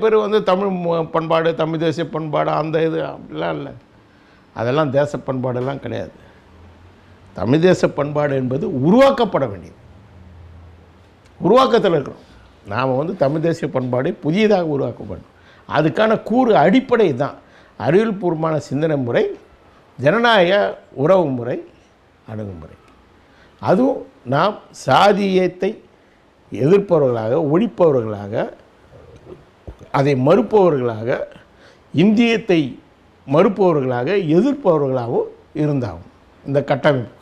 பேர் வந்து தமிழ் பண்பாடு தமிழ் தேசிய பண்பாடு அந்த இது அப்படிலாம் இல்லை. அதெல்லாம் தேச பண்பாடெல்லாம் கிடையாது. தமிழ் தேச பண்பாடு என்பது உருவாக்கப்பட வேண்டியது. உருவாக்கத்தில் இருக்கிறோம் நாம் வந்து தமிழ் தேசிய பண்பாடு புதியதாக உருவாக்கப்படணும். அதுக்கான கூறு அடிப்படை தான் அறிவியல்பூர்வமான சிந்தனை முறை ஜனநாயக உறவு முறை அணுகுமுறை. அதுவும் நாம் சாதியத்தை எதிர்ப்பவர்களாக ஒழிப்பவர்களாக அதை மறுப்பவர்களாக இந்தியத்தை மறுப்பவர்களாக எதிர்ப்பவர்களாகவும் இருந்தாகும். இந்த கட்டமைப்பு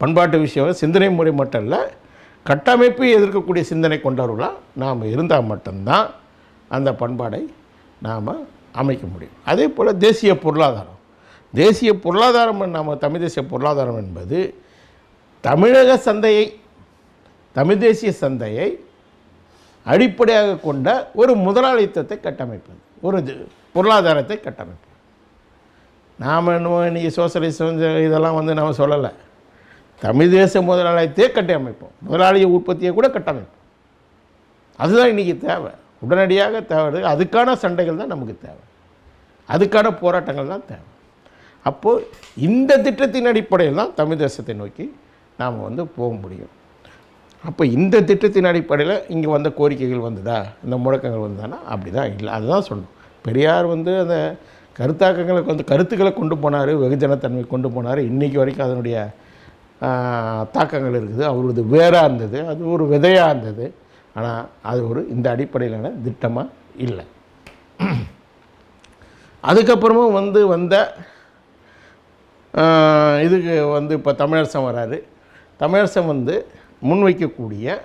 பண்பாட்டு விஷயம் சிந்தனை முறை மட்டும் இல்லை கட்டமைப்பை எதிர்க்கக்கூடிய சிந்தனை கொண்டவர்களாக நாம் இருந்தால் மட்டும்தான் அந்த பண்பாடை நாம் அமைக்க முடியும். அதே போல் தேசிய பொருளாதாரம். தேசிய பொருளாதாரம் நாம் தமிழ் தேசிய பொருளாதாரம் என்பது தமிழக சந்தையை தமிழ் தேசிய சந்தையை அடிப்படையாக கொண்ட ஒரு முதலாளித்தத்தை கட்டமைப்பது ஒரு பொருளாதாரத்தை கட்டமைப்பது. நாம் இன்னும் இன்றைக்கி சோசியலிசம் இதெல்லாம் வந்து நம்ம சொல்லலை. தமிழ் தேச முதலாளியத்தையே கட்டமைப்போம். முதலாளிய உற்பத்தியை கூட கட்டமைப்போம். அதுதான் இன்றைக்கி தேவை. உடனடியாக தேவை அதுக்கான சண்டைகள் தான் நமக்கு தேவை. அதுக்கான போராட்டங்கள் தான் தேவை. அப்போது இந்த திட்டத்தின் அடிப்படையில் தான் தமிழ் தேசத்தை நோக்கி நாம் வந்து போக முடியும். அப்போ இந்த திட்டத்தின் அடிப்படையில் இங்கே வந்த கோரிக்கைகள் வந்ததா? இந்த முழக்கங்கள் வந்ததானா? அப்படி தான் இல்லை அதுதான் சொல்லணும். பெரியார் வந்து அந்த கருத்தாக்கங்களை வந்து கருத்துக்களை கொண்டு போனார் வெகுஜனத்தன்மை கொண்டு போனார். இன்றைக்கி வரைக்கும் அதனுடைய தாக்கங்கள் இருக்குது. அவரது வேராக இருந்தது. அது ஒரு விதையாக இருந்தது. ஆனால் அது ஒரு இந்த அடிப்படையிலான திட்டமாக இல்லை. அதுக்கப்புறமும் வந்து வந்த இதுக்கு வந்து இப்போ தமிழரசன் வராரு. தமிழரசன் வந்து முன்வைக்கக்கூடிய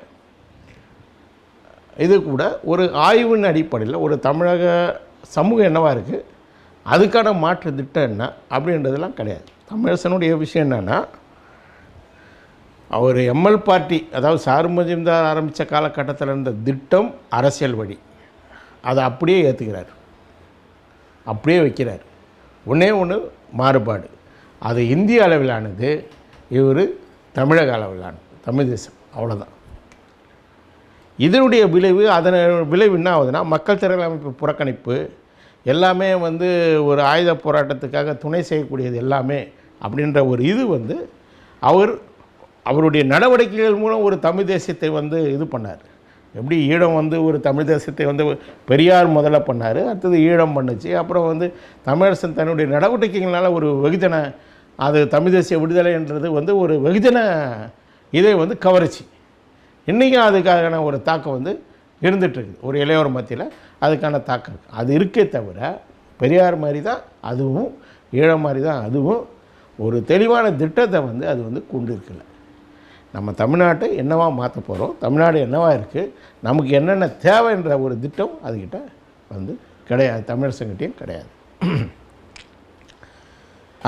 இது கூட ஒரு ஆய்வின் அடிப்படையில் ஒரு தமிழக சமூகம் என்னவாக இருக்குது அதுக்கான மாற்று திட்டம் என்ன? அப்படின்றதெல்லாம் கிடையாது. தமிழரசனுடைய விஷயம் என்னென்னா அவர் எம்எல் பார்ட்டி அதாவது சாரமஜிம்தார் ஆரம்பித்த காலகட்டத்தில் இருந்த திட்டம் அரசியல் வழி. அதை அப்படியே ஏற்றுக்கிறார் அப்படியே வைக்கிறார். ஒன்றே ஒன்று மாறுபாடு. அது இந்திய அளவிலானது இவர் தமிழக அளவிலானது. தமிழ் தேசம் அவ்வளோதான் இதனுடைய விளைவு அதன் விளைவு என்ன ஆகுதுன்னா மக்கள் திரள் அமைப்பு புறக்கணிப்பு எல்லாமே வந்து ஒரு ஆயுத போராட்டத்துக்காக துணை செய்யக்கூடியது எல்லாமே அப்படின்ற ஒரு இது வந்து அவர் அவருடைய நடவடிக்கைகள் மூலம் ஒரு தமிழ் தேசியத்தை வந்து இது பண்ணார். எப்படி ஈழம் வந்து ஒரு தமிழ் தேசத்தை வந்து பெரியார் முதல்ல பண்ணார் அடுத்தது ஈழம் பண்ணுச்சு அப்புறம் வந்து தமிழரசன் தன்னுடைய நடவடிக்கைகளால் ஒரு வெகுஜன அது தமிழ் தேசிய விடுதலைன்றது வந்து ஒரு வெகுஜன இதே வந்து கவர்ச்சி. இன்றைக்கும் அதுக்கான ஒரு தாக்கம் வந்து இருந்துகிட்ருக்குது ஒரு இளையோர் மத்தியில் அதுக்கான தாக்கம் இருக்குது அது இருக்கே தவிர பெரியார் மாதிரி தான் அதுவும் ஈழ மாதிரி தான் அதுவும் ஒரு தெளிவான திட்டத்தை வந்து அது வந்து கொண்டு இருக்கலை நம்ம தமிழ்நாட்டை என்னவா மாற்ற போகிறோம் தமிழ்நாடு என்னவா இருக்குது நமக்கு என்னென்ன தேவைன்ற ஒரு திட்டம் அதுக்கிட்ட வந்து கிடையாது. தமிழரசங்கிட்டையும் கிடையாது.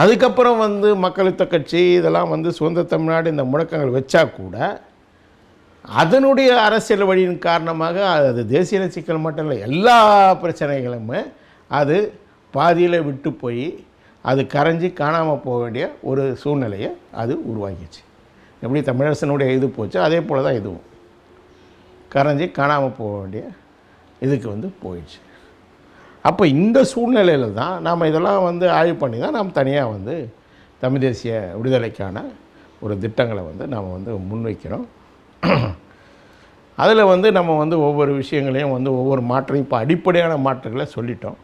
அதுக்கப்புறம் வந்து மக்களுத்த கட்சி இதெல்லாம் வந்து சுதந்திர தமிழ்நாடு இந்த முழக்கங்கள் வச்சா கூட அதனுடைய அரசியல் வழியின் காரணமாக அது தேசிய சிக்கல் மட்டும் இல்லை எல்லா பிரச்சனைகளுமே அது பாதியில் விட்டு போய் அது கரைஞ்சி காணாமல் போக வேண்டிய ஒரு சூழ்நிலையை அது உருவாக்கிச்சு. எப்படி தமிழரசனுடைய இது போச்சு அதே போல் தான் இதுவும். கரைஞ்சி காணாமல் போக வேண்டிய இதுக்கு வந்து போயிடுச்சு. அப்போ இந்த சூழ்நிலையில் தான் நாம் இதெல்லாம் வந்து ஆய்வு பண்ணி தான் நாம் தனியாக வந்து தமிழ் தேசிய விடுதலைக்கான ஒரு திட்டங்களை வந்து நாம் வந்து முன்வைக்கிறோம். அதில் வந்து நம்ம வந்து ஒவ்வொரு விஷயங்களையும் வந்து ஒவ்வொரு மாற்றையும் இப்போ அடிப்படையான மாற்றங்களை சொல்லிட்டோம்.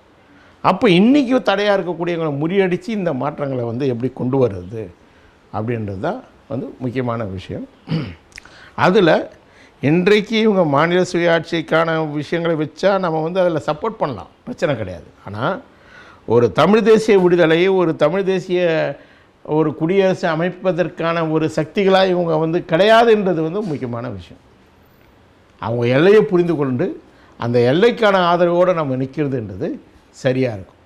அப்போ இன்றைக்கி தடையாக இருக்கக்கூடியவங்களை முறியடித்து இந்த மாற்றங்களை வந்து எப்படி கொண்டு வர்றது அப்படின்றது தான் வந்து முக்கியமான விஷயம். அதில் இன்றைக்கு இவங்க மாநில சுயாட்சிக்கான விஷயங்களை வச்சா நம்ம வந்து அதில் சப்போர்ட் பண்ணலாம். பிரச்சனை கிடையாது. ஆனால் ஒரு தமிழ் தேசிய விடுதலையை ஒரு தமிழ் தேசிய ஒரு குடியரசு அமைப்பதற்கான ஒரு சக்திகளாக இவங்க வந்து கிடையாதுன்றது வந்து முக்கியமான விஷயம். அவங்க எல்லையை புரிந்து கொண்டு அந்த எல்லைக்கான ஆதரவோடு நம்ம நிற்கிறதுன்றது சரியாக இருக்கும்.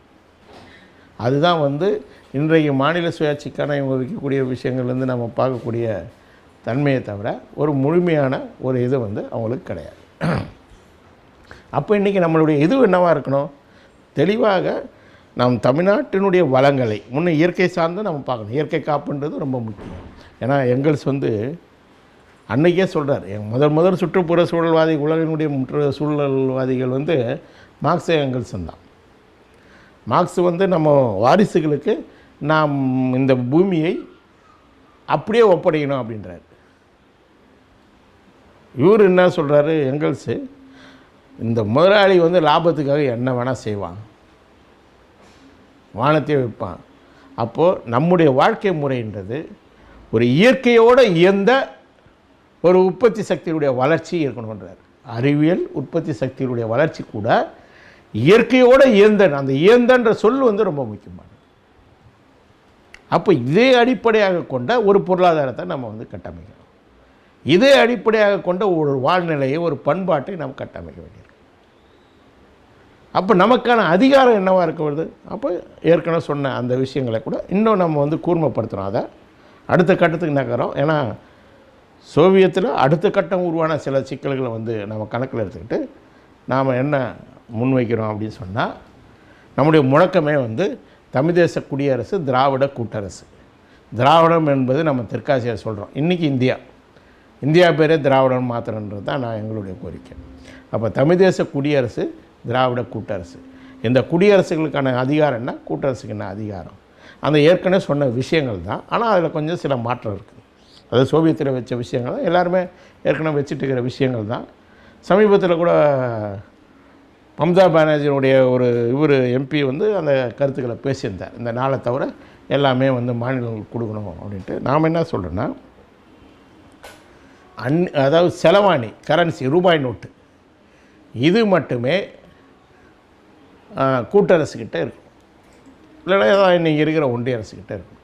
அதுதான் வந்து இன்றைய மாநில சுயாட்சிக்கான இவங்க வைக்கக்கூடிய விஷயங்கள்லேருந்து நம்ம பார்க்கக்கூடிய தன்மையை தவிர ஒரு முழுமையான ஒரு இது வந்து அவங்களுக்கு கிடையாது. அப்போ இன்றைக்கி நம்மளுடைய இது என்னவாக இருக்கணும்? தெளிவாக நம் தமிழ்நாட்டினுடைய வளங்களை முன்னே இயற்கை சார்ந்து நம்ம பார்க்கணும். இயற்கை காப்புன்றது ரொம்ப முக்கியம். ஏன்னா எங்கள்ஸ் வந்து அன்னைக்கே சொல்கிறார் என் முதல் முதல் சுற்றுப்புற சூழல்வாதி உலகினுடைய முற்று சூழல்வாதிகள் வந்து மார்க்ஸ் எங்கள்ஸ் தான் மார்க்ஸ் வந்து நம்ம வாரிசுகளுக்கு நாம் இந்த பூமியை அப்படியே ஒப்படைக்கணும் அப்படின்றார். இவர் என்ன சொல்கிறாரு எங்கல்ஸு இந்த முதலாளி வந்து லாபத்துக்காக என்ன வேணால் செய்வான். வானத்தையே வைப்பான் அப்போது நம்முடைய வாழ்க்கை முறைன்றது ஒரு இயற்கையோடு இயந்த ஒரு உற்பத்தி சக்தியுடைய வளர்ச்சி இருக்கணுன்றார் அறிவியல் உற்பத்தி சக்தியுடைய வளர்ச்சி கூட இயற்கையோடு இயந்தன் அந்த இயந்தன்ற சொல் வந்து ரொம்ப முக்கியமானது. அப்போ இதே அடிப்படையாக கொண்ட ஒரு பொருளாதாரத்தை நம்ம வந்து கட்டமைக்கணும். இதே அடிப்படையாக கொண்ட ஒரு வாழ்நிலையை ஒரு பண்பாட்டை நாம் கட்டமைக்க வேண்டியிருக்கு அப்போ நமக்கான அதிகாரம் என்னவாக இருக்க வருது? அப்போ ஏற்கனவே சொன்ன அந்த விஷயங்களை கூட இன்னும் நம்ம வந்து கூர்மைப்படுத்துகிறோம் அதை அடுத்த கட்டத்துக்கு நகரம் ஏன்னா சோவியத்தில் அடுத்த கட்டம் உருவான சில சிக்கல்களை வந்து நம்ம கணக்கில் எடுத்துக்கிட்டு நாம் என்ன முன்வைக்கிறோம் அப்படின்னு சொன்னால் நம்முடைய முழக்கமே வந்து தமிழ் தேச குடியரசு திராவிட கூட்டரசு. திராவிடம் என்பது நம்ம தெற்காசியா சொல்கிறோம் இன்றைக்கி இந்தியா. இந்தியா பேரே திராவிடம் மாத்திரன்றது தான் நான் எங்களுடைய கோரிக்கை. அப்போ தமிழ் தேச குடியரசு திராவிட கூட்டரசு. இந்த குடியரசுகளுக்கான அதிகாரம் என்ன? கூட்டரசுக்கு என்ன அதிகாரம்? அந்த ஏற்கனவே சொன்ன விஷயங்கள் தான். ஆனால் அதில் கொஞ்சம் சில மாற்றம் இருக்குது. அது சோவியத்தில் வச்ச விஷயங்கள் தான். எல்லாருமே ஏற்கனவே வச்சுட்டு இருக்கிற விஷயங்கள் தான். சமீபத்தில் கூட மம்தா பானர்ஜியினுடைய ஒரு இவர் எம்பி வந்து அந்த கருத்துக்களை பேசியிருந்தார். இந்த நாளை தவிர எல்லாமே வந்து மாநிலங்களுக்கு கொடுக்கணும் அப்படின்ட்டு. நாம் என்ன சொல்கிறோன்னா அன் அதாவது செலவாணி கரன்சி ரூபாய் நோட்டு. இது மட்டுமே கூட்டரசுக்கிட்ட இருக்கும். இல்லைன்னா ஏதாவது இன்றைக்கி இருக்கிற ஒன்றிய அரசுக்கிட்ட இருக்கும்.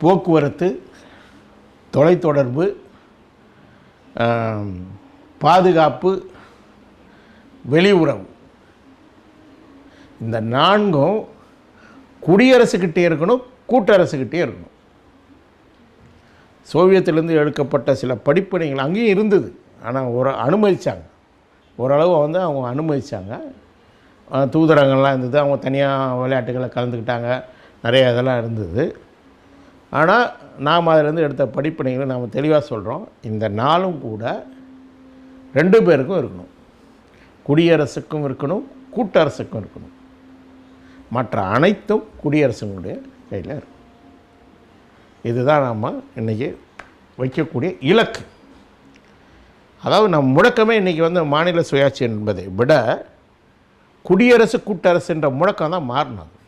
போக்குவரத்து தொலைத்தொடர்பு பாதுகாப்பு வெளியுறவு. இந்த நான்கும் குடியரசுக்கிட்டே இருக்கணும் கூட்டரசுக்கிட்டே இருக்கணும். சோவியத்திலேருந்து எடுக்கப்பட்ட சில படிப்பினைகள் அங்கேயும் இருந்தது. ஆனால் ஒரு அனுமதித்தாங்க ஓரளவு வந்து அவங்க அனுமதித்தாங்க தூதரங்கள்லாம் இருந்தது. அவங்க தனியாக விளையாட்டுகளை கலந்துக்கிட்டாங்க. நிறைய இதெல்லாம் இருந்தது. ஆனால் நாம் அதிலேருந்து எடுத்த படிப்பினைகளை நாம் தெளிவாக சொல்கிறோம் இந்த நாளும் கூட ரெண்டு பேருக்கும் இருக்கணும். குடியரசுக்கும் இருக்கணும். கூட்டரசுக்கும் இருக்கணும். மற்ற அனைத்தும் குடியரசுங்களுடைய கையில் இருக்கும். இதுதான் நம்ம இன்றைக்கி வைக்கக்கூடிய இலக்கு. அதாவது நம் முழக்கமே இன்றைக்கி வந்து மாநில சுயாட்சி என்பதை விட குடியரசு கூட்டரசு என்ற முழக்கம் தான் மாறினது.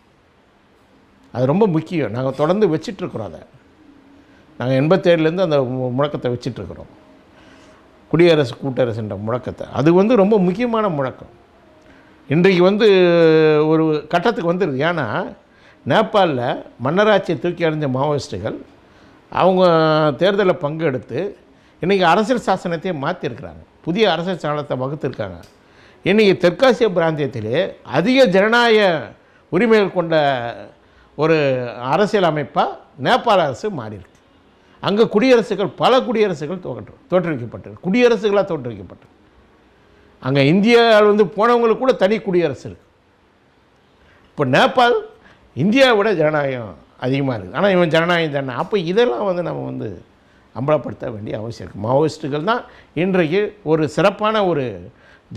அது ரொம்ப முக்கியம். நாங்கள் தொடர்ந்து வச்சிட்ருக்குறோம் அதை. நாங்கள் எண்பத்தேழுலேருந்து அந்த மு- முழக்கத்தை வச்சிட்ருக்குறோம். குடியரசு கூட்டரசு என்ற முழக்கத்தை. அது வந்து ரொம்ப முக்கியமான முழக்கம். இன்றைக்கு வந்து ஒரு கட்டத்துக்கு வந்துடுது ஏன்னா நேபாளில் மன்னராட்சியை தூக்கி அறிஞ்ச மாவோயிஸ்ட்டுகள் அவங்க தேர்தலில் பங்கெடுத்து இன்றைக்கி அரசியல் சாசனத்தையே மாற்றிருக்கிறாங்க புதிய அரசியல் சாசனத்தை வகுத்திருக்காங்க. இன்றைக்கி தெற்காசிய பிராந்தியத்திலே அதிக ஜனநாயக உரிமைகள் கொண்ட ஒரு அரசியல் அமைப்பாக நேபாள அரசு மாறியிருக்கு. அங்கே குடியரசுகள் பல குடியரசுகள் தோற்று தோற்றுவிக்கப்பட்டது. குடியரசுகளாக தோற்றுவிக்கப்பட்டது. அங்கே இந்தியாவில் வந்து போனவங்களுக்கு கூட தனி குடியரசு இருக்குது இப்போ நேபாள் இந்தியாவை விட ஜனநாயகம் அதிகமாக இருக்குது. ஆனால் இவன் ஜனநாயகம் தானே. அப்போ இதெல்லாம் வந்து நம்ம வந்து அம்பலப்படுத்த வேண்டிய அவசியம் இருக்குது மாவோயிஸ்ட்டுகள் தான் இன்றைக்கு ஒரு சிறப்பான ஒரு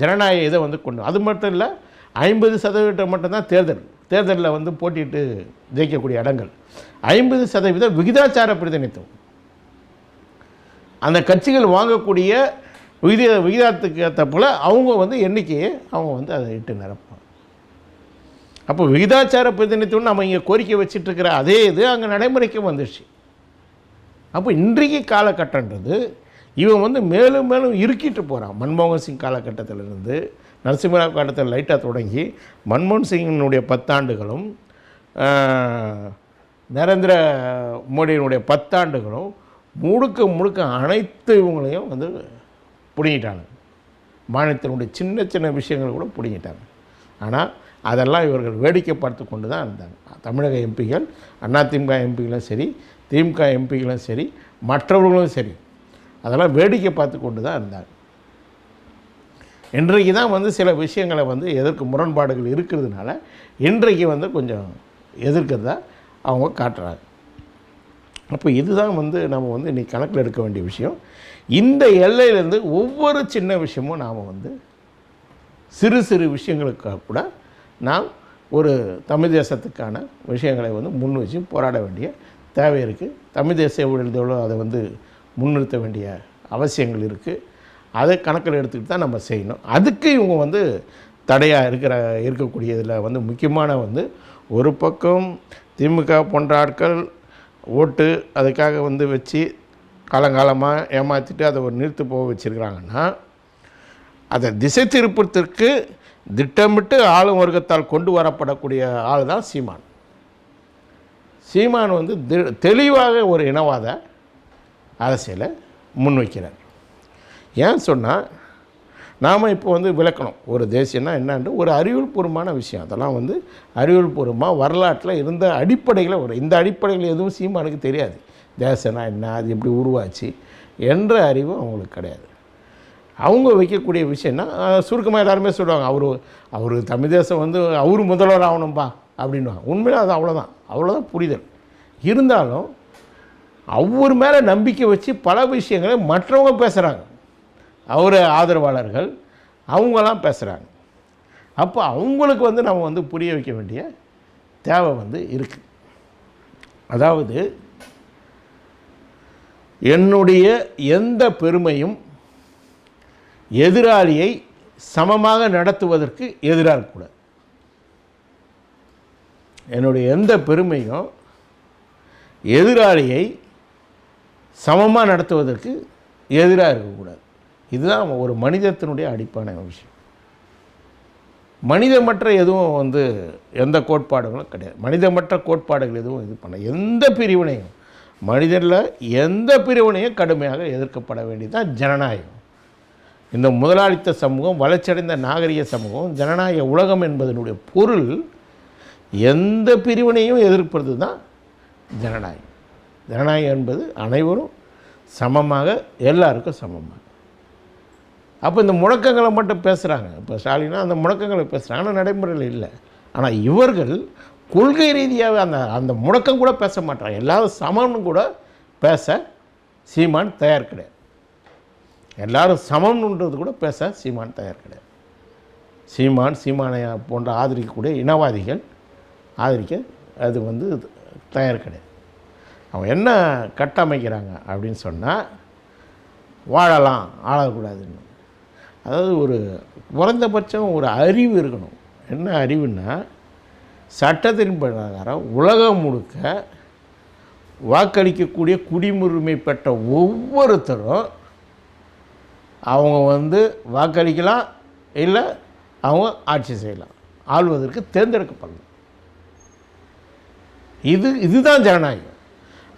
ஜனநாயக இதை வந்து கொண்டு அது மட்டும் இல்லை ஐம்பது சதவீதம் மட்டும்தான் தேர்தல் தேர்தலில் வந்து போட்டியிட்டு ஜெயிக்கக்கூடிய இடங்கள். ஐம்பது சதவீதம் விகிதாச்சார பிரதிநிதித்துவம். அந்த கட்சிகள் வாங்கக்கூடிய விகித விகிதாத்துக்கு ஏற்ற போல் அவங்க வந்து எண்ணிக்கையை அவங்க வந்து அதை இட்டு நிரப்ப அப்போ விகிதாச்சார பிரதிநிதித்துவம் நம்ம இங்கே கோரிக்கை வச்சிட்ருக்கிற அதே இது அங்கே நடைமுறைக்கு வந்துடுச்சு அப்போ இன்றைக்கு காலகட்டன்றது இவன் வந்து மேலும் மேலும் இறுக்கிட்டு போகிறான் மன்மோகன் சிங் காலகட்டத்திலிருந்து நரசிம்மராவ் காலத்தில் லைட்டாக தொடங்கி மன்மோகன் சிங்கினுடைய பத்தாண்டுகளும் நரேந்திர மோடியினுடைய பத்தாண்டுகளும் முழுக்க முழுக்க அனைத்து இவங்களையும் வந்து பிடுங்கிட்டாங்க மாநிலத்தினுடைய சின்ன சின்ன விஷயங்கள் கூட பிடுங்கிட்டாங்க. ஆனால் அதெல்லாம் இவர்கள் வேடிக்கை பார்த்து கொண்டு தான் இருந்தாங்க. தமிழக எம்பிகள் அதிமுக எம்பிகளும் சரி திமுக எம்பிகளும் சரி மற்றவர்களும் சரி அதெல்லாம் வேடிக்கை பார்த்து கொண்டு தான் இருந்தாங்க. இன்றைக்கு தான் வந்து சில விஷயங்களை வந்து எதற்கு முரண்பாடுகள் இருக்கிறதுனால இன்றைக்கு வந்து கொஞ்சம் எதிர்க்கிறதா அவங்க காட்டுறாங்க. அப்போ இதுதான் வந்து நம்ம வந்து இன்றைக்கி கணக்கில் எடுக்க வேண்டிய விஷயம். இந்த எல்லையிலேருந்து ஒவ்வொரு சின்ன விஷயமும் நாம் வந்து சிறு சிறு விஷயங்களுக்காக கூட நாம் ஒரு தமிழ் தேசத்துக்கான விஷயங்களை வந்து முன் வச்சு போராட வேண்டிய தேவை இருக்குது தமிழ் தேசிய விடுதலோ அதை வந்து முன்னிறுத்த வேண்டிய அவசியங்கள் இருக்குது அதை கணக்கில் எடுத்துக்கிட்டு தான் நம்ம செய்யணும். அதுக்கு இவங்க வந்து தடையாக இருக்கிற இருக்கக்கூடியதில் வந்து முக்கியமான வந்து ஒரு பக்கம் திமுக போன்ற ஆட்கள் ஓட்டு அதுக்காக வந்து வச்சு காலங்காலமாக ஏமாற்றிட்டு அதை ஒரு நிறுத்து போக வச்சுருக்கிறாங்கன்னா அதை திசை திருப்பத்திற்கு திட்டமிட்டு ஆளும் வர்க்கத்தால் கொண்டு வரப்படக்கூடிய ஆள் தான் சீமான். சீமான் வந்து தெளிவாக ஒரு இனவாத அரசியலை முன்வைக்கிறார். ஏன் சொன்னால் நாம் இப்போ வந்து விளக்கணும் ஒரு தேசியம்னா என்னன்னு ஒரு அறிவியல்பூர்வமான விஷயம். அதெல்லாம் வந்து அறிவியல்பூர்வமாக வரலாற்றில் இருந்த அடிப்படையில் ஒரு இந்த அடிப்படையில் எதுவும் சீமானுக்கு தெரியாது. தேசம்னா என்ன அது எப்படி உருவாச்சு என்ற அறிவும் அவங்களுக்கு கிடையாது. அவங்க வைக்கக்கூடிய விஷயம்னா சுருக்கமாக எல்லாருமே சொல்லுவாங்க அவர் அவர் தமிழ் தேசம் வந்து அவர் முதல்வர் ஆகணும்பா அப்படின்வாங்க உண்மையில அது அவ்வளோதான் அவ்வளோதான் புரிதல். இருந்தாலும் அவர் மேலே நம்பிக்கை வச்சு பல விஷயங்களை மற்றவங்க பேசுகிறாங்க அவர் ஆதரவாளர்கள் அவங்களாம் பேசுகிறாங்க அப்போ அவங்களுக்கு வந்து நம்ம வந்து புரிய வைக்க வேண்டிய தேவை வந்து இருக்குது அதாவது என்னுடைய எந்த பெருமையும் எதிராளியை சமமாக நடத்துவதற்கு எதிராக இருக்கக்கூடாது என்னுடைய எந்த பெருமையும் எதிராளியை சமமாக நடத்துவதற்கு எதிராக இருக்கக்கூடாது. இதுதான் ஒரு மனிதத்தினுடைய அடிப்படை விஷயம். மனிதமற்ற எதுவும் வந்து எந்த கோட்பாடுகளும் கிடையாது. மனிதமற்ற கோட்பாடுகள் எதுவும் இது பண்ண எந்த பிரிவினையும் மனிதனில் எந்த பிரிவினையும் கடுமையாக எதிர்க்கப்பட வேண்டியதுதான் ஜனநாயகம். இந்த முதலாளித்த சமூகம் வளர்ச்சியடைந்த நாகரிக சமூகம் ஜனநாயக உலகம் என்பதனுடைய பொருள் எந்த பிரிவினையும் எதிர்ப்பது தான் ஜனநாயகம். ஜனநாயகம் என்பது அனைவரும் சமமாக எல்லாருக்கும் சமமாக. அப்போ இந்த முழக்கங்களை மட்டும் பேசுகிறாங்க இப்போ ஸ்டாலினா அந்த முழக்கங்களை பேசுகிறாங்க ஆனால் நடைமுறையில் இல்லை. ஆனால் இவர்கள் கொள்கை ரீதியாக அந்த அந்த முழக்கம் கூட பேச மாட்டாங்க. எல்லாரும் சமம்னு கூட பேச சீமான் தயார் கிடையாது. எல்லாரும் சமம்ன்றது கூட பேச சீமான் தயார் கிடையாது. சீமான் சீமானையா போன்ற ஆதரிக்கக்கூடிய இனவாதிகள் ஆதரிக்க அது வந்து தயார் கிடையாது. அவன் என்ன கட்டமைக்கிறாங்க அப்படின்னு சொன்னால் வாழலாம் ஆளக்கூடாதுன்னு. அதாவது ஒரு குறைந்தபட்சம் ஒரு அறிவு இருக்கணும். என்ன அறிவுன்னா சட்டத்தின் பிரகாரம் உலகம் முழுக்க வாக்களிக்கக்கூடிய குடிமுரிமை பெற்ற ஒவ்வொருத்தரும் அவங்க வந்து வாக்களிக்கலாம் இல்லை அவங்க ஆட்சி செய்யலாம். ஆள்வதற்கு தேர்ந்தெடுக்கப்படலாம் இது இதுதான் ஜனநாயகம்.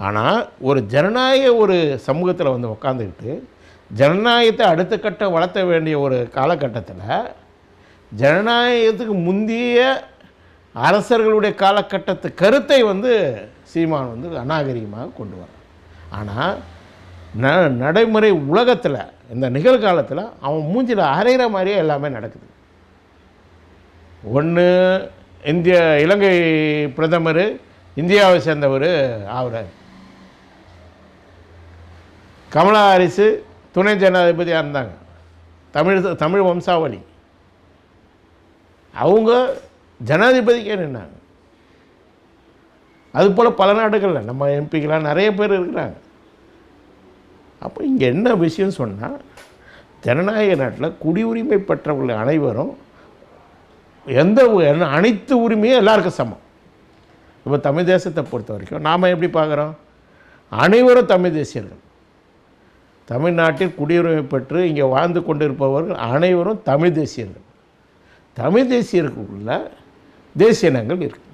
ஆனால் ஒரு ஜனநாயக ஒரு சமூகத்தில் வந்து உக்காந்துக்கிட்டு ஜனநாயகத்தை அடுத்த கட்டம் வளர்த்த வேண்டிய ஒரு காலகட்டத்தில் ஜனநாயகத்துக்கு முந்தைய அரசர்களுடைய காலகட்டத்து கருத்தை வந்து சீமான் வந்து அநாகரிகமாக கொண்டு வரான் ஆனால் ந நடைமுறை உலகத்தில் இந்த நிகழ்காலத்தில் அவன் மூஞ்சில் அரைகிற மாதிரியே எல்லாமே நடக்குது. ஒன்று இந்திய இலங்கை பிரதமர் இந்தியாவை சேர்ந்தவர் ஆகிறார் கமலா ஹாரிஸு துணை ஜனாதிபதியாக இருந்தாங்க. தமிழ் தமிழ் வம்சாவளி. அவங்க ஜனாதிபதிக்கே நின்னாங்க. அதுபோல் பல நாடுகளில் நம்ம எம்பிக்கெலாம் நிறைய பேர் இருக்கிறாங்க. அப்போ இங்கே என்ன விஷயம் சொன்னால் ஜனநாயக நாட்டில் குடியுரிமை பெற்றவர்கள் அனைவரும் எந்த அனைத்து உரிமையும் எல்லாருக்கும் சமம். இப்போ தமிழ் தேசத்தை பொறுத்த வரைக்கும் நாம் எப்படி பார்க்குறோம்? அனைவரும் தமிழ் தேசியர்கள். தமிழ்நாட்டில் குடியுரிமை பெற்று இங்கே வாழ்ந்து கொண்டிருப்பவர்கள் அனைவரும் தமிழ் தேசியர்கள். தமிழ் தேசியருக்குள்ள தேசிய இனங்கள் இருக்குது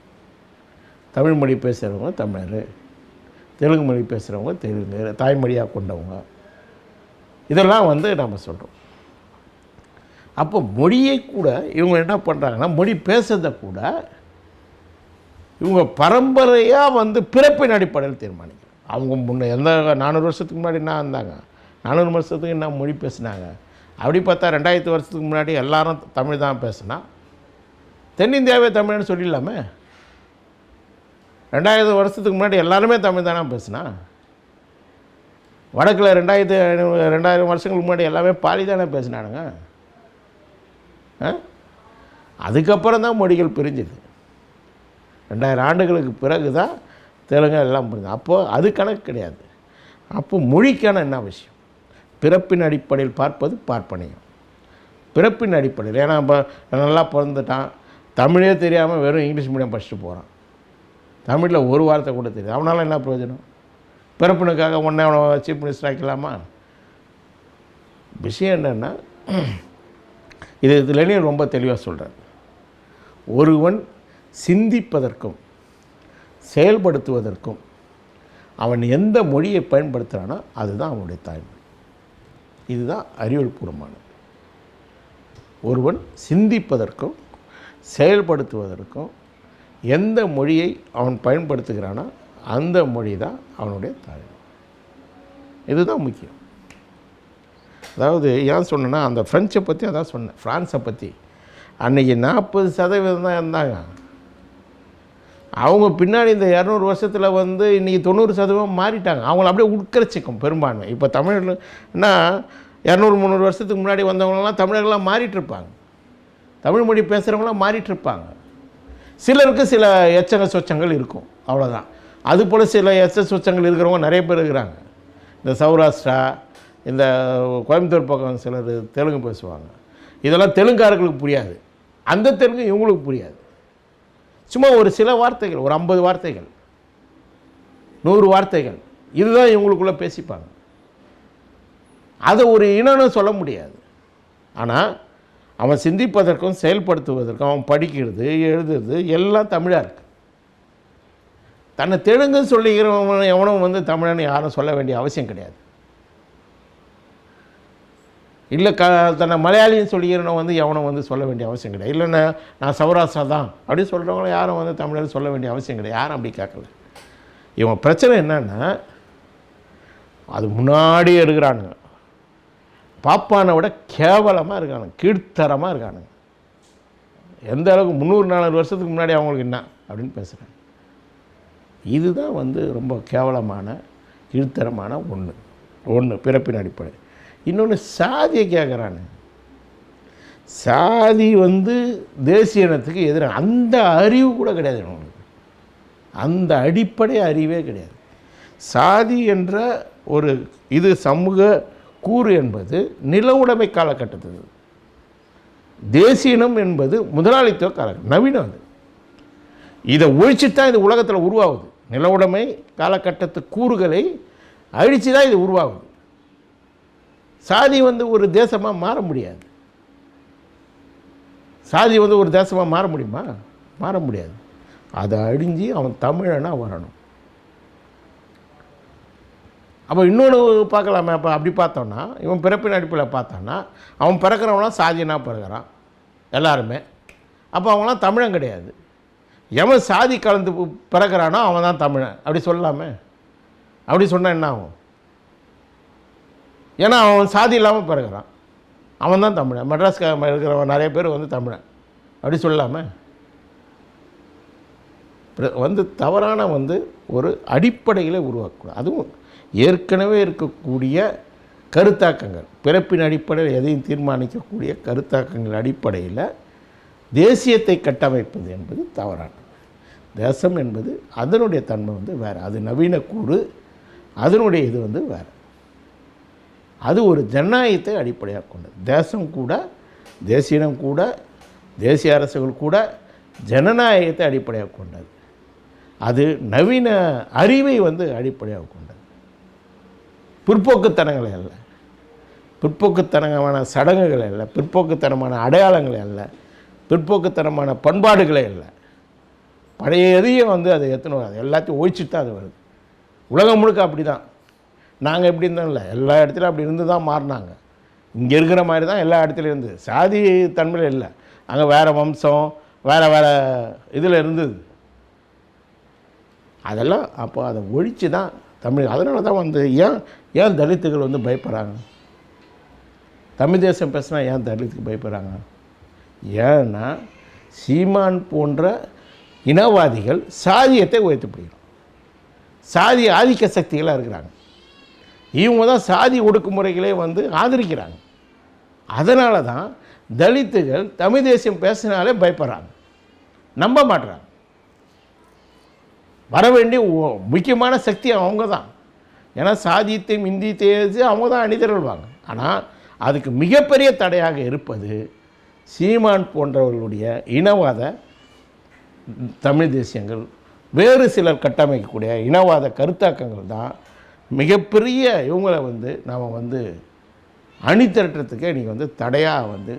தமிழ் மொழி பேசுகிறவங்க தமிழர். தெலுங்கு மொழி பேசுகிறவங்க தெலுங்கு தாய்மொழியாக கொண்டவங்க. இதெல்லாம் வந்து நம்ம சொல்கிறோம் அப்போ மொழியை கூட இவங்க என்ன பண்ணுறாங்கன்னா மொழி பேசுறதை கூட இவங்க பரம்பரையாக வந்து பிறப்பின் அடிப்படையில் தீர்மானிக்கிறாங்க. அவங்க முன்ன எந்த நானூறு வருஷத்துக்கு முன்னாடி என்ன இருந்தாங்க? நானூறு வருஷத்துக்கு என்ன மொழி பேசுனாங்க? அப்படி பார்த்தா ரெண்டாயிரத்து வருஷத்துக்கு முன்னாடி எல்லாரும் தமிழ் தான் பேசுனா தென்னிந்தியாவே தமிழ்னு சொல்லிடலாமே? ரெண்டாயிரம் வருஷத்துக்கு முன்னாடி எல்லாருமே தமிழ் தானே பேசுனா? வடக்கில் ரெண்டாயிரத்து ரெண்டாயிரம் வருஷங்களுக்கு முன்னாடி எல்லாமே பாலி தானே பேசினானுங்க. ஆ? அதுக்கப்புறம் தான் மொழிகள் பிரிஞ்சுது. ரெண்டாயிரம் ஆண்டுகளுக்கு பிறகு தான் தெலுங்கு எல்லாம் புரிஞ்சு அப்போது அது கணக்கு கிடையாது. அப்போ மொழிக்கான என்ன விஷயம்? பிறப்பின் அடிப்படையில் பார்ப்பது பார்ப்பனையும். பிறப்பின் அடிப்படையில். ஏன்னா இப்போ நல்லா பிறந்துட்டான். தமிழே தெரியாமல் வெறும் இங்கிலீஷ் மீடியம் படிச்சுட்டு போகிறான் தமிழில் ஒரு வார்த்தை கூட தெரியும் அவனால் என்ன பிரயோஜனம்? பிறப்பினுக்காக ஒன்றே அவனை சீஃப் மினிஸ்டர் ஆக்கலாமா விஷயம் என்னென்னா இது இதுலேயும் ரொம்ப தெளிவாக சொல்கிறார் ஒருவன் சிந்திப்பதற்கும் செயல்படுத்துவதற்கும் அவன் எந்த மொழியை பயன்படுத்துகிறானோ அதுதான் அவனுடைய தாய்மொழி. இதுதான் அறிவியல் பூர்வமானது ஒருவன் சிந்திப்பதற்கும் செயல்படுத்துவதற்கும் எந்த மொழியை அவன் பயன்படுத்துகிறானோ அந்த மொழி தான் அவனுடைய தாய். இதுதான் முக்கியம். அதாவது ஏன் சொன்னேன்னா அந்த ஃப்ரெஞ்சை பற்றி அதான் சொன்னேன். ஃப்ரான்ஸை பற்றி அன்றைக்கி நாற்பது சதவீதம் தான் இருந்தாங்க. அவங்க பின்னாடி இந்த இரநூறு வருஷத்தில் வந்து இன்றைக்கி தொண்ணூறு சதவீதம் மாறிட்டாங்க. அவங்கள அப்படியே உட்கரிச்சிக்கும் பெரும்பான்மை. இப்போ தமிழ்னா இரநூறு முந்நூறு வருஷத்துக்கு முன்னாடி வந்தவங்களாம் தமிழர்கள்லாம் மாறிட்டு இருப்பாங்க தமிழ் மொழி பேசுகிறவங்களாம் மாறிட்டுருப்பாங்க. சிலருக்கு சில எச்சக சொச்சங்கள் இருக்கும். அவ்வளோதான் அதுபோல் சில எச்ச சொச்சங்கள் இருக்கிறவங்க நிறைய பேர் இருக்கிறாங்க. இந்த சௌராஷ்டிரா இந்த கோயம்புத்தூர் பக்கம் சிலர் தெலுங்கு பேசுவாங்க. இதெல்லாம் தெலுங்காரர்களுக்கு புரியாது. அந்த தெலுங்கு இவங்களுக்கு புரியாது. சும்மா ஒரு சில வார்த்தைகள் ஒரு ஐம்பது வார்த்தைகள் நூறு வார்த்தைகள் இதுதான் இவங்களுக்குள்ளே பேசிப்பாங்க. அதை ஒரு இனம்னு சொல்ல முடியாது. ஆனால் அவன் சிந்திப்பதற்கும் செயல்படுத்துவதற்கும் அவன் படிக்கிறது எழுதுறது எல்லாம் தமிழாக இருக்கு. தன்னை தெலுங்குன்னு சொல்லிக்கிறவன் எவனும் வந்து தமிழன்னு யாரும் சொல்ல வேண்டிய அவசியம் கிடையாது. இல்லை க தன்னை மலையாளின்னு சொல்லிக்கிறவன் வந்து எவனும் வந்து சொல்ல வேண்டிய அவசியம் கிடையாது. இல்லைன்னா நான் சௌராஷ்டிரா தான் அப்படின்னு சொல்கிறவங்களும் யாரும் வந்து தமிழர் சொல்ல வேண்டிய அவசியம் கிடையாது. யாரும் அப்படி கேட்கல. இவன் பிரச்சனை என்னன்னா அது முன்னாடி எடுக்கிறானுங்க. பாப்பானை விட கேவலமாக இருக்கானுங்க கீழ்த்தரமாக இருக்கானுங்க. எந்த அளவுக்கு முந்நூறு நானூறு வருஷத்துக்கு முன்னாடி அவங்களுக்கு என்ன அப்படின்னு பேசுகிறாங்க இதுதான் வந்து ரொம்ப கேவலமான கீழ்த்தரமான ஒன்று ஒன்று பிறப்பின் அடிப்படை. இன்னொன்று சாதியை கேட்குறானு சாதி வந்து தேசிய இனத்துக்கு எதிராக அந்த அறிவு கூட கிடையாது அவங்களுக்கு அந்த அடிப்படை அறிவே கிடையாது. சாதி என்ற ஒரு இது சமூக கூறு என்பது நில உடைமை காலகட்டத்தில். தேசியனம் என்பது முதலாளித்துவ காலகட்டம் நவீனம் அது. இதை ஒழிச்சு தான் இது உலகத்தில் உருவாகுது. நில உடைமை காலகட்டத்து கூறுகளை அழித்து தான் இது உருவாகுது. சாதி வந்து ஒரு தேசமாக மாற முடியாது. சாதி வந்து ஒரு தேசமாக மாற முடியுமா? மாற முடியாது. அதை அழிஞ்சு அவன் தமிழனாக வரணும். அப்போ இன்னொன்று பார்க்கலாமே. அப்போ அப்படி பார்த்தோன்னா இவன் பிறப்பின் அடிப்பில் பார்த்தோன்னா அவன் பிறக்கிறவனாம் சாதியனாக பிறகுறான் எல்லாருமே. அப்போ அவங்களாம் தமிழன் கிடையாது. எவன் சாதி கலந்து பிறக்கிறானோ அவன் தான் தமிழன். அப்படி சொல்லலாமே. அப்படி சொன்னால் என்ன ஆகும்? ஏன்னா அவன் சாதி இல்லாமல் பிறகுறான் அவன் தான் தமிழன். மெட்ராஸ்க்கு இருக்கிறவன் நிறைய பேர் வந்து தமிழன். அப்படி சொல்லலாமே. வந்து தவறான வந்து ஒரு அடிப்படையில் உருவாக்கக்கூடாது. அதுவும் ஏற்கனவே இருக்கக்கூடிய கருத்தாக்கங்கள் பிறப்பின் அடிப்படையில் எதையும் தீர்மானிக்கக்கூடிய கருத்தாக்கங்கள் அடிப்படையில் தேசியத்தை கட்டமைப்பது என்பது தவறானது. தேசம் என்பது அதனுடைய தன்மை வந்து வேறு அது நவீன கூறு அதனுடைய இது வந்து வேறு. அது ஒரு ஜனநாயகத்தை அடிப்படையாக கொண்டது. தேசம் கூட தேசியம் கூட தேசிய அரசுகள் கூட ஜனநாயகத்தை அடிப்படையாக கொண்டது. அது நவீன அறிவை வந்து அடிப்படையாக கொண்டது. பிற்போக்குத்தனங்களை அல்ல. பிற்போக்குத்தனமான சடங்குகளை அல்ல. பிற்போக்குத்தனமான அடையாளங்களை அல்ல. பிற்போக்குத்தனமான பண்பாடுகளே இல்லை பழைய எதையும் வந்து அதை எத்தனை அது எல்லாத்தையும் ஒழிச்சுட்டு தான் அது வருது. உலகம் முழுக்க அப்படி தான் நாங்கள் எப்படி இருந்தோம் இல்லை? எல்லா இடத்துலையும் அப்படி இருந்து தான் மாறினாங்க. இங்கே இருக்கிற மாதிரி தான் எல்லா இடத்துலையும் இருந்து. சாதி தன்மையில் இல்லை. அங்கே வேறு வம்சம் வேறு வேறு இதில் இருந்தது. அதெல்லாம் அப்போ அதை ஒழித்து தான் தமிழ். அதனால தான் வந்து ஏன் ஏன் தலித்துகள் வந்து பயப்படுறாங்க? தமிழ் தேசம் பேசினா ஏன் தலித்துக்கு பயப்படுறாங்க? ஏன்னா சீமான் போன்ற இனவாதிகள் சாதியத்தை உயர்த்தி பிடிக்கணும் சாதி ஆதிக்க சக்திகளாக இருக்கிறாங்க. இவங்க தான் சாதி ஒடுக்குமுறைகளே வந்து ஆதரிக்கிறாங்க. அதனால தான் தலித்துகள் தமிழ் தேசியம் பேசினாலே பயப்படுறாங்க. நம்ப மாட்டுறாங்க வர வேண்டிய முக்கியமான சக்தி அவங்க தான் ஏன்னா சாதியத்தை மிந்தி தேர்ச்சி அவங்க தான் அணிதிரள்வாங்க. ஆனால் அதுக்கு மிகப்பெரிய தடையாக இருப்பது சீமான் போன்றவர்களுடைய இனவாத தமிழ் தேசியங்கள் வேறு சிலர் கட்டமைக்கக்கூடிய இனவாத கருத்தாக்கங்கள் தான் மிகப்பெரிய இவங்களை வந்து நாம் வந்து அணி திரட்டுறதுக்கே இன்றைக்கி வந்து தடையாக வந்து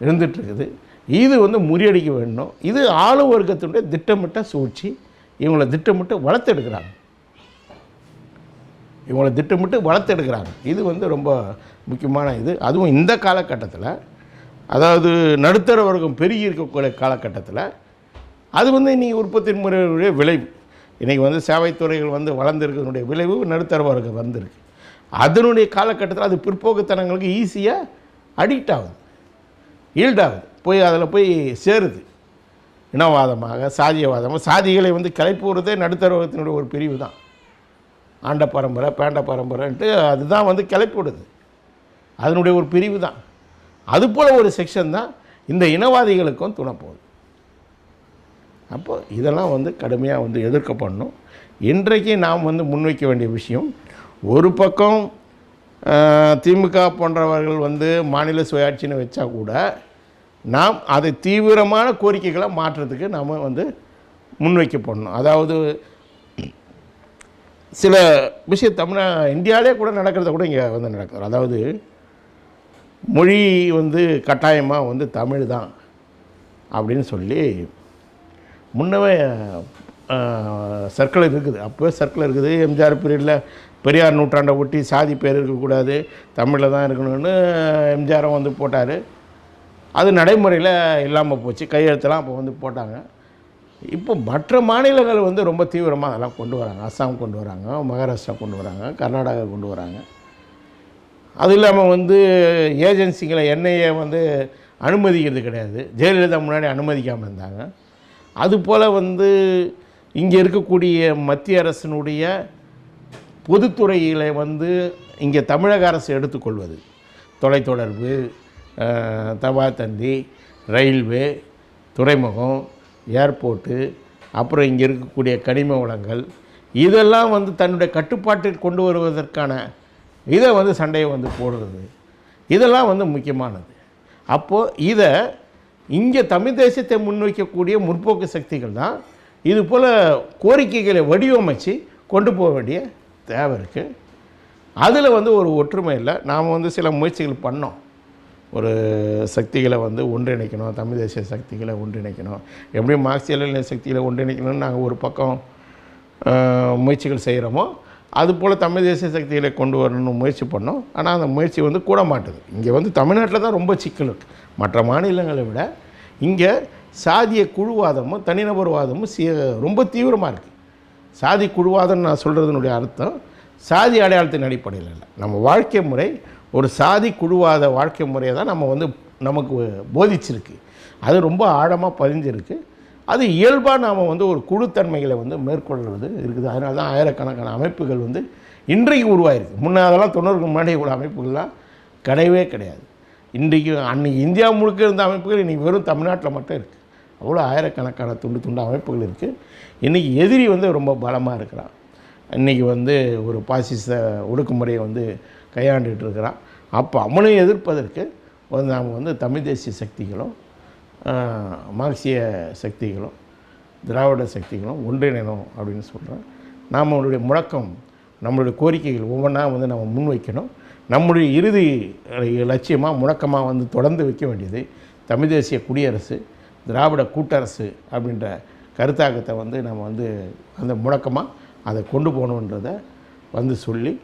இருந்துகிட்ருக்குது. இது வந்து முறியடிக்க வேண்டும் இது ஆளும் வர்க்கத்தினுடைய திட்டமிட்ட சூழ்ச்சி. இவங்களை திட்டமிட்டு வளர்த்தெடுக்கிறாங்க இவங்களை திட்டமிட்டு வளர்த்தெடுக்கிறாங்க. இது வந்து ரொம்ப முக்கியமான இது. அதுவும் இந்த காலகட்டத்தில் அதாவது நடுத்தர வர்க்கம் பெருகி இருக்கக்கூடிய காலகட்டத்தில் அது வந்து இன்றைக்கி உற்பத்தி முறையுடைய விளைவு. இன்றைக்கி வந்து சேவைத்துறைகள் வந்து வளர்ந்துருக்கிறதுனுடைய விளைவு நடுத்தர வர்க்கம் வந்திருக்கு. அதனுடைய காலகட்டத்தில் அது பிற்போக்குத்தனங்களுக்கு ஈஸியாக அடிக்ட் ஆகுது. ஈல்ட் ஆகுது போய் அதில் போய் சேருது. இனவாதமாக சாதியவாதமாக சாதிகளை வந்து கலைப்புறதே நடுத்தர வர்க்கத்தினுடைய ஒரு பிரிவு தான் ஆண்ட பரம்பரை பேண்ட பரம்பரைன்ட்டு அதுதான் வந்து கிளப்பி விடுது. அதனுடைய ஒரு பிரிவு தான். அதுபோல் ஒரு செக்ஷன் தான் இந்த இனவாதிகளுக்கும் துணை அப்போது அப்போ இதெல்லாம் வந்து கடுமையாக வந்து எதிர்க்கப்படணும். இன்றைக்கு நாம் வந்து முன்வைக்க வேண்டிய விஷயம் ஒரு பக்கம் திமுக போன்றவர்கள் வந்து மாநில சுயாட்சின்னு வச்சா கூட நாம் அதை தீவிரமான கோரிக்கைகளை மாற்றுறதுக்கு நாம் வந்து முன்வைக்கப்படணும். அதாவது சில விஷயம் தமிழ் இந்தியாவிலே கூட நடக்கிறத கூட இங்கே வந்து நடக்குது அதாவது மொழி வந்து கட்டாயமாக வந்து தமிழ் தான் அப்படின்னு சொல்லி முன்னவே சர்க்கிள் இருக்குது. அப்போவே சர்க்கிள் இருக்குது. எம்ஜிஆர் பீரியடில் பெரியார் நூற்றாண்டை ஒட்டி சாதி பேர் இருக்கக்கூடாது தமிழில் தான் இருக்கணும்னு எம்ஜிஆரும் வந்து போட்டார். அது நடைமுறையில் இல்லாமல் போச்சு. கையெழுத்தெல்லாம் அப்போ வந்து போட்டாங்க. இப்போ மற்ற மாநிலங்கள் வந்து ரொம்ப தீவிரமாக அதெல்லாம் கொண்டு வராங்க. அஸ்ஸாம் கொண்டு வராங்க மகாராஷ்டிரா கொண்டு வராங்க கர்நாடகா கொண்டு வராங்க. அது இல்லாமல் வந்து ஏஜென்சிகளை என்ஐஏ வந்து அனுமதிக்கிறது கிடையாது. ஜெயலலிதா முன்னாடி அனுமதிக்காமல் இருந்தாங்க. அதுபோல் வந்து இங்கே இருக்கக்கூடிய மத்திய அரசினுடைய பொதுத்துறைகளை வந்து இங்கே தமிழக அரசு எடுத்துக்கொள்வது. தொலைத்தொடர்பு அஹ், தந்தி ரயில்வே துறைமுகம் ஏர்போர்ட்டு அப்புறம் இங்கே இருக்கக்கூடிய கனிம வளங்கள் இதெல்லாம் வந்து தன்னுடைய கட்டுப்பாட்டில் கொண்டு வருவதற்கான இதை வந்து சண்டையை வந்து போடுறது. இதெல்லாம் வந்து முக்கியமானது. அப்போது இதை இங்கே தமிழ் தேசியத்தை முன்வைக்கக்கூடிய முற்போக்கு சக்திகள் தான் இது போல் கோரிக்கைகளை வடிவமைச்சு கொண்டு போக வேண்டிய தேவை இருக்குது அதில் வந்து ஒரு ஒற்றுமை இல்லை. நாம் வந்து சில முயற்சிகள் பண்ணோம். ஒரு சக்திகளை வந்து ஒன்றிணைக்கணும் தமிழ் தேசிய சக்திகளை ஒன்றிணைக்கணும். எப்படியும் மார்க்சியல் சக்திகளை ஒன்றிணைக்கணும்னு நாங்கள் ஒரு பக்கம் முயற்சிகள் செய்கிறோமோ அதுபோல் தமிழ் தேசிய சக்திகளை கொண்டு வரணும்னு முயற்சி பண்ணோம். ஆனால் அந்த முயற்சி வந்து கூட மாட்டுது. இங்கே வந்து தமிழ்நாட்டில் தான் ரொம்ப சிக்கல் இருக்குது மற்ற மாநிலங்களை விட இங்கே சாதிய குழுவாதமும் தனிநபர்வாதமும் சி ரொம்ப தீவிரமாக இருக்குது சாதி குழுவாதம்னு நான் சொல்கிறதுனுடைய அர்த்தம் சாதி அடையாளத்தின் அடிப்படையில் இல்லை. நம்ம வாழ்க்கை முறை ஒரு சாதி குழுவாத வாழ்க்கை முறையை தான் நம்ம வந்து நமக்கு போதிச்சிருக்கு. அது ரொம்ப ஆழமாக பதிஞ்சிருக்கு. அது இயல்பாக நாம் வந்து ஒரு குழுத்தன்மைகளை வந்து மேற்கொள்வது இருக்குது. அதனால தான் ஆயிரக்கணக்கான அமைப்புகள் வந்து இன்றைக்கு உருவாயிருக்கு. முன்னே அதெல்லாம் தொண்ணூறுக்கு முன்னாடி உள்ள அமைப்புகள்லாம் கிடையவே கிடையாது. இன்றைக்கு அன்றைக்கி இந்தியா முழுக்க இருந்த அமைப்புகள் இன்றைக்கி வெறும் தமிழ்நாட்டில் மட்டும் இருக்குது அவ்வளோ ஆயிரக்கணக்கான துண்டு துண்டு அமைப்புகள் இருக்குது இன்றைக்கி எதிரி வந்து ரொம்ப பலமாக இருக்கிறான். இன்றைக்கி வந்து ஒரு பாசிச ஒடுக்குமுறையை வந்து கையாண்டுட்டு இருக்கிறான் அப்போ அவனையும் எதிர்ப்பதற்கு வந்து நாம் வந்து தமிழ் தேசிய சக்திகளும் மார்க்சிய சக்திகளும் திராவிட சக்திகளும் ஒன்றிணைணும் அப்படின்னு சொல்கிறேன் நாம் நம்மளுடைய முழக்கம் நம்மளுடைய கோரிக்கைகள் ஒவ்வொன்றா வந்து நம்ம முன்வைக்கணும். நம்முடைய இறுதி லட்சியமாக முழக்கமாக வந்து தொடர்ந்து வைக்க வேண்டியது தமிழ் தேசிய குடியரசு திராவிட கூட்டரசு அப்படின்ற கருத்தாக்கத்தை வந்து நம்ம வந்து அந்த முழக்கமாக அதை கொண்டு போகணுன்றதை வந்து சொல்லி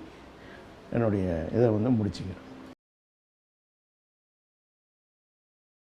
என்னுடைய இதை வந்து முடிச்சுக்கிறேன்.